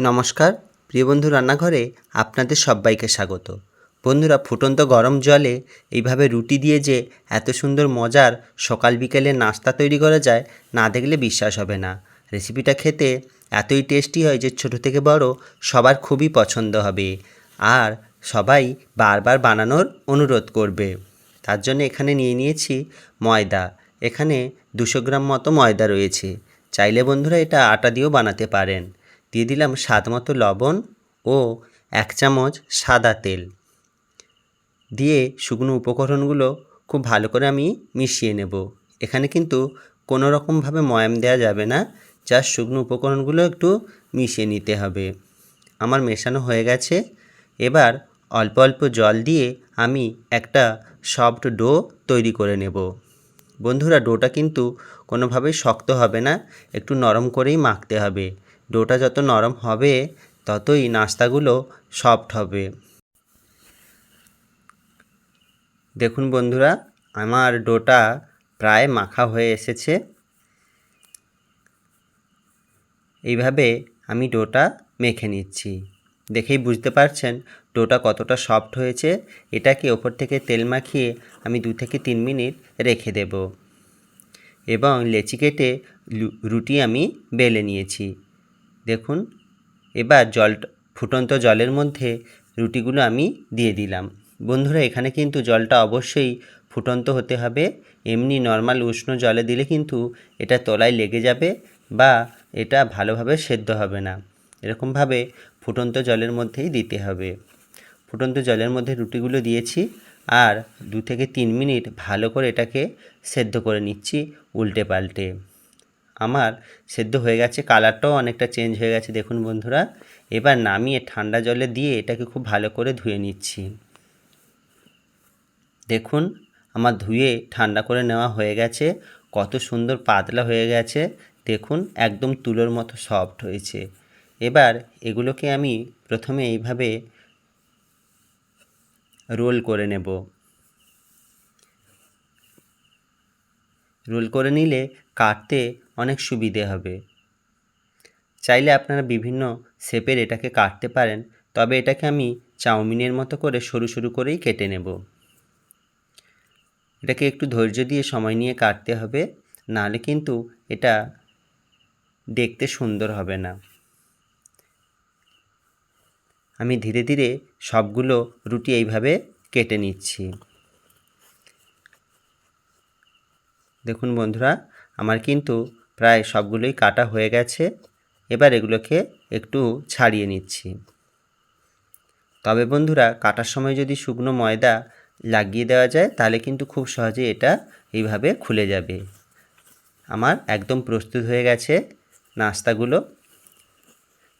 নমস্কার। প্রিয় বন্ধু রান্নাঘরে আপনাদের সবাইকে স্বাগত। বন্ধুরা, ফুটন্ত গরম জলে এইভাবে রুটি দিয়ে যে এত সুন্দর মজার সকাল বিকেলে নাস্তা তৈরি করা যায়, না দেখলে বিশ্বাস হবে না। রেসিপিটা খেতে এতই টেস্টি হয় যে ছোট থেকে বড় সবার খুবই পছন্দ হবে। আর সবাই বারবার বানানোর অনুরোধ করবে। তার জন্য এখানে নিয়ে নিয়েছি ময়দা। এখানে দুশো গ্রাম মতো ময়দা রয়েছে। চাইলে বন্ধুরা এটা আটা দিয়েও বানাতে পারেন। দিয়ে দিলাম স্বাদ মতো লবণ ও এক চামচ সাদা তেল। দিয়ে শুকনো উপকরণগুলো খুব ভালো করে আমি মিশিয়ে নেব। এখানে কিন্তু কোনো রকমভাবে ময়াম দেওয়া যাবে না যা শুকনো উপকরণগুলো একটু মিশিয়ে নিতে হবে। আমার মেশানো হয়ে গেছে। এবার অল্প অল্প জল দিয়ে আমি একটা সফট ডো তৈরি করে নেব। বন্ধুরা, ডোটা কিন্তু কোনোভাবেই শক্ত হবে না, একটু নরম করেই মাখতে হবে। ডোটা যত নরম হবে, ততই নাস্তাগুলো সফট হবে। দেখুন বন্ধুরা, আমার ডোটা প্রায় মাখা হয়ে এসেছে। এইভাবে আমি ডোটা মেখে নিচ্ছি। দেখেই বুঝতে পারছেন ডোটা কতটা সফট হয়েছে। এটাকে ওপর থেকে তেল মাখিয়ে আমি দু থেকে তিন মিনিট রেখে দেব। এবং লেচি কেটে রুটি আমি বেলে নিয়েছি। দেখুন, এবার জল, ফুটন্ত জলের মধ্যে রুটিগুলো আমি দিয়ে দিলাম। বন্ধুরা, এখানে কিন্তু জলটা অবশ্যই ফুটন্ত হতে হবে। এমনি নর্মাল উষ্ণ জলে দিলে কিন্তু এটা তলায় লেগে যাবে বা এটা ভালোভাবে সেদ্ধ হবে না। এরকমভাবে ফুটন্ত জলের মধ্যেই দিতে হবে। ফুটন্ত জলের মধ্যে রুটিগুলো দিয়েছি আর দু থেকে তিন মিনিট ভালো করে এটাকে সেদ্ধ করে নিচ্ছি উল্টে পাল্টে। আমার সেদ্ধ হয়ে গেছে কালারটাও অনেকটা চেঞ্জ হয়ে গেছে, দেখুন বন্ধুরা। এবার নামিয়ে ঠান্ডা জলে দিয়ে এটাকে খুব ভালো করে ধুয়ে নিচ্ছি। দেখুন, আমার ধুয়ে ঠান্ডা করে নেওয়া হয়ে গেছে, কত সুন্দর পাতলা হয়ে গেছে, দেখুন একদম তুলোর মতো সফট হয়েছে। এবার এগুলোকে আমি প্রথমে এইভাবে রোল করে নেব। রোল করে নিলে কাটতে অনেক সুবিধে হবে। চাইলে আপনারা বিভিন্ন শেপের এটাকে কাটতে পারেন, তবে এটাকে আমি চাউমিনের মতো করে সরু সরু করেই কেটে নেব। এটাকে একটু ধৈর্য দিয়ে সময় নিয়ে কাটতে হবে, নাহলে কিন্তু এটা দেখতে সুন্দর হবে না। আমি ধীরে ধীরে সবগুলো রুটি এইভাবে কেটে নিচ্ছি। দেখুন বন্ধুরা, আমার কিন্তু প্রায় সবগুলোই কাটা হয়ে গেছে। এবার এগুলোকে একটু ছাড়িয়ে নিচ্ছি। তবে বন্ধুরা, কাটার সময় যদি শুকনো ময়দা লাগিয়ে দেওয়া যায়, তাহলে কিন্তু খুব সহজে এটা এইভাবে খুলে যাবে। আমার একদম প্রস্তুত হয়ে গেছে নাস্তাগুলো।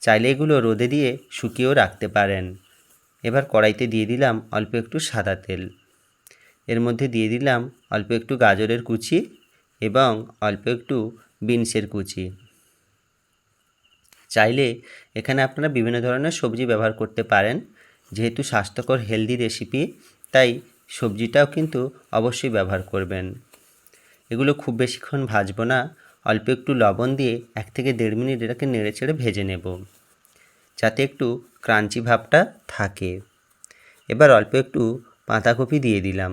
চাইলে এগুলো রোদে দিয়ে শুকিয়েও রাখতে পারেন। এবার কড়াইতে দিয়ে দিলাম অল্প একটু সাদা তেল। এর মধ্যে দিয়ে দিলাম অল্প একটু গাজরের কুচি এবং অল্প একটু বিনসের কুচি। চাইলে এখানে আপনারা বিভিন্ন ধরনের সবজি ব্যবহার করতে পারেন। যেহেতু স্বাস্থ্যকর হেলদি রেসিপি তাই সবজিটাও কিন্তু অবশ্যই ব্যবহার করবেন। এগুলো খুব বেশিক্ষণ ভাজবো না, অল্প একটু লবণ দিয়ে এক থেকে দেড় মিনিট এটাকে নেড়ে চেড়ে ভেজে নেব, যাতে একটু ক্রাঞ্চি ভাবটা থাকে। এবার অল্প একটু বাঁধাকপি দিয়ে দিলাম।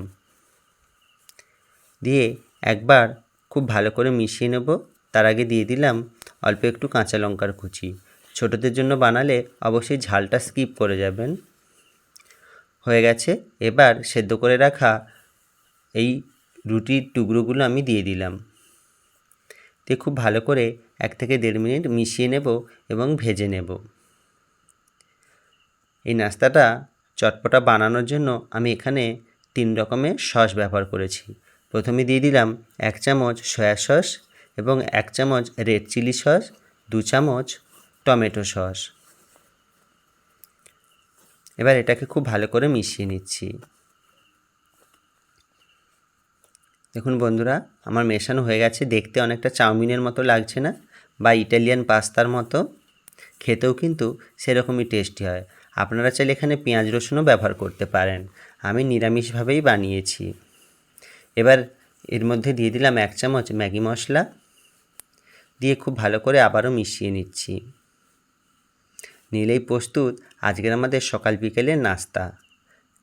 দিয়ে একবার খুব ভালো করে মিশিয়ে নেব। তার আগে দিয়ে দিলাম অল্প একটু কাঁচা লঙ্কার কুচি। ছোটোদের জন্য বানালে অবশ্যই ঝালটা স্কিপ করে যাবেন। হয়ে গেছে, এবার সেদ্ধ করে রাখা এই রুটির টুকরোগুলো আমি দিয়ে দিলাম। দিয়ে খুব ভালো করে এক থেকে দেড় মিনিট মিশিয়ে নেব এবং ভেজে নেব। এই নাস্তাটা চটপটা বানানোর জন্য আমি এখানে তিন রকমের সস ব্যবহার করেছি। প্রথমে দিয়ে দিলাম এক চামচ সয়া সস এবং এক চামচ রেড চিলি সস দু চামচ টমেটো সস এবার এটাকে খুব ভালো করে মিশিয়ে নিচ্ছি। দেখুন বন্ধুরা, আমার মেশানো হয়ে গেছে। দেখতে অনেকটা চাউমিনের মতো লাগছে না বা ইটালিয়ান পাস্তার মতো। খেতেও কিন্তু সেরকমই টেস্টি হয়। আপনারা চাইলে এখানে পেঁয়াজ রসুনও ব্যবহার করতে পারেন। আমি নিরামিষভাবেই বানিয়েছি। এবার এর মধ্যে দিয়ে দিলাম এক চামচ ম্যাগি মশলা। দিয়ে খুব ভালো করে আবারও মিশিয়ে নিচ্ছি। নিলেই প্রস্তুত, আজকের আমাদের সকাল বিকেলের নাস্তা।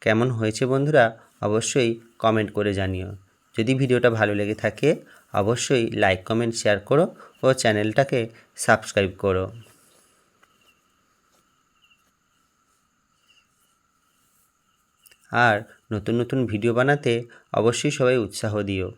কেমন হয়েছে বন্ধুরা, অবশ্যই কমেন্ট করে জানিও। যদি ভিডিওটা ভালো লেগে থাকে, অবশ্যই লাইক কমেন্ট শেয়ার করো ও চ্যানেলটাকে সাবস্ক্রাইব করো। আর নতুন নতুন ভিডিও বানাতে অবশ্যই সবাই উৎসাহ দিও।